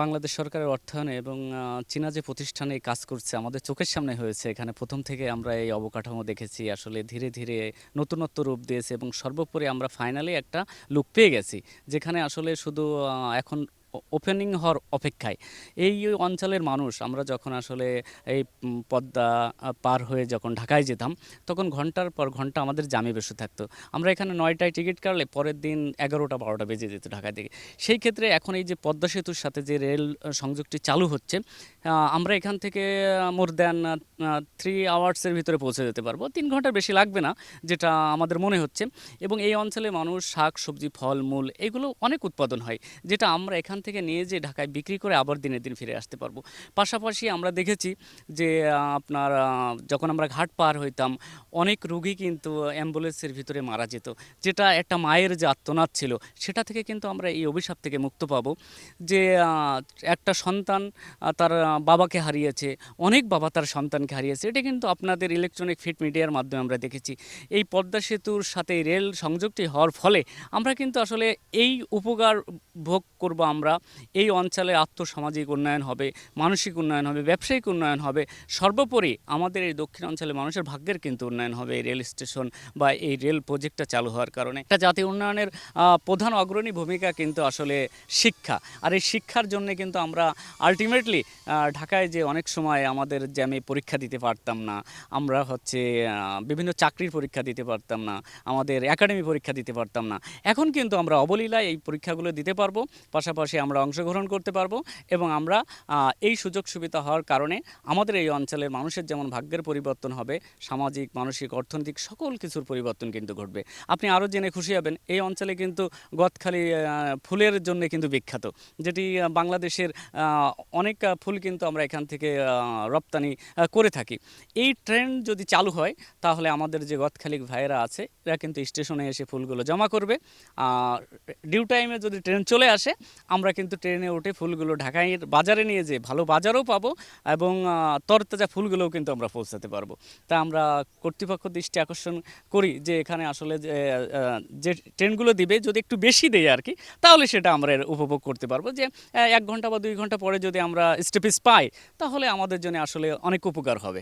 বাংলাদেশ সরকারের অর্থায়নে এবং চীনা যে প্রতিষ্ঠানে কাজ করছে, আমাদের চোখের সামনে হয়েছে। এখানে প্রথম থেকে আমরা এই অবকাঠামো দেখেছি, আসলে ধীরে ধীরে নতুনত্ব রূপ দিয়েছে এবং সর্বোপরি আমরা ফাইনালি একটা লুক পেয়ে গেছি। যেখানে আসলে শুধু এখন ওপেনিং হওয়ার অপেক্ষায়। এই অঞ্চলের মানুষ, আমরা যখন আসলে এই পদ্মা পার হয়ে যখন ঢাকায় যেতাম, তখন ঘণ্টার পর ঘণ্টা আমাদের জামে বসে থাকতো। আমরা এখানে নয়টায় টিকিট কাটলে পরের দিন এগারোটা, বারোটা বেজে যেত ঢাকা দিকে সেই ক্ষেত্রে এখন এই যে পদ্মা সেতুর সাথে যে রেল সংযোগটি চালু হচ্ছে আমরা এখান থেকে মোর দ্যান থ্রি আওয়ার্সের ভিতরে পৌঁছে যেতে পারব। তিন ঘণ্টার বেশি লাগবে না, যেটা আমাদের মনে হচ্ছে। এবং এই অঞ্চলে মানুষ শাক, সবজি, ফল, মূল এগুলো অনেক উৎপাদন হয়, যেটা আমরা এখান থেকে নিয়ে যে ঢাকায় বিক্রি করে আবার দিনের দিন ফিরে আসতে পারব। পাশাপাশি আমরা দেখেছি যে আপনার যখন আমরা ঘাট পার হইতাম, অনেক রুগী কিন্তু অ্যাম্বুলেন্সের ভিতরে মারা যেত, যেটা একটা মায়ের যে আত্মনাদ ছিল, সেটা থেকে কিন্তু আমরা এই অভিশাপ থেকে মুক্ত পাবো যে একটা সন্তান তার বাবাকে হারিয়েছে, অনেক বাবা তার সন্তানকে হারিয়েছে, এটা কিন্তু আপনাদের ইলেকট্রনিক ফিট মিডিয়ার মাধ্যমে আমরা দেখেছি। এই পদ্মা সেতুর সাথে রেল সংযোগটি হওয়ার ফলে আমরা কিন্তু আসলে এই উপকার ভোগ করব আমরা। এই অঞ্চলে আর্থসামাজিক উন্নয়ন হবে, মানসিক উন্নয়ন হবে, ব্যবসায়িক উন্নয়ন হবে, সর্বোপরি আমাদের এই দক্ষিণ অঞ্চলে মানুষের ভাগ্যের কিন্তু উন্নয়ন হবে এই রেল স্টেশন বা এই রেল প্রজেক্টটা চালু হওয়ার কারণে। একটা জাতীয় উন্নয়নের প্রধান অগ্রণী ভূমিকা কিন্তু আসলে শিক্ষা। আর এই শিক্ষার জন্য কিন্তু আমরা আলটিমেটলি ঢাকায় যে অনেক সময় আমাদের যে আমি পরীক্ষা দিতে পারতাম না আমরা হচ্ছে বিভিন্ন চাকরির পরীক্ষা দিতে পারতাম না আমাদের একাডেমি পরীক্ষা দিতে পারতাম না। এখন কিন্তু আমরা অবলীলায় এই পরীক্ষাগুলো দিতে পারব পাশাপাশি আমরা অংশগ্রহণ করতে পারব এবং আমরা এই সুযোগ সুবিধা হওয়ার কারণে আমাদের এই অঞ্চলের মানুষের যেমন ভাগ্যের পরিবর্তন হবে সামাজিক মানসিক অর্থনৈতিক সকল কিছুর পরিবর্তন কিন্তু ঘটবে। আপনি আরও জেনে খুশি হবেন এই অঞ্চলে কিন্তু গদখালি আহ, ফুলের জন্য কিন্তু বিখ্যাত যেটি বাংলাদেশের অনেক ফুল কিন্তু আমরা এখান থেকে রপ্তানি করে থাকি। এই ট্রেন যদি চালু হয়, তাহলে আমাদের যে গদখালিক ভাইয়েরা আছে, এরা কিন্তু স্টেশনে এসে ফুলগুলো জমা করবে। ডিউ টাইমে যদি ট্রেন চলে আসে, আমরা কিন্তু ট্রেনে উঠে ফুলগুলো ঢাকায় বাজারে নিয়ে যেয়ে ভালো বাজারও পাবো এবং তরতাজা ফুলগুলোও কিন্তু আমরা পৌঁছাতে পারব। তা আমরা কর্তৃপক্ষ দৃষ্টি আকর্ষণ করি যে এখানে আসলে যে ট্রেনগুলো দিবে, যদি একটু বেশি দেয় আর কি, তাহলে সেটা আমরা উপভোগ করতে পারব। যে এক ঘণ্টা বা দুই ঘণ্টা পরে যদি আমরা স্টেপিস পাই তাহলে আমাদের জন্য আসলে অনেক উপকার হবে।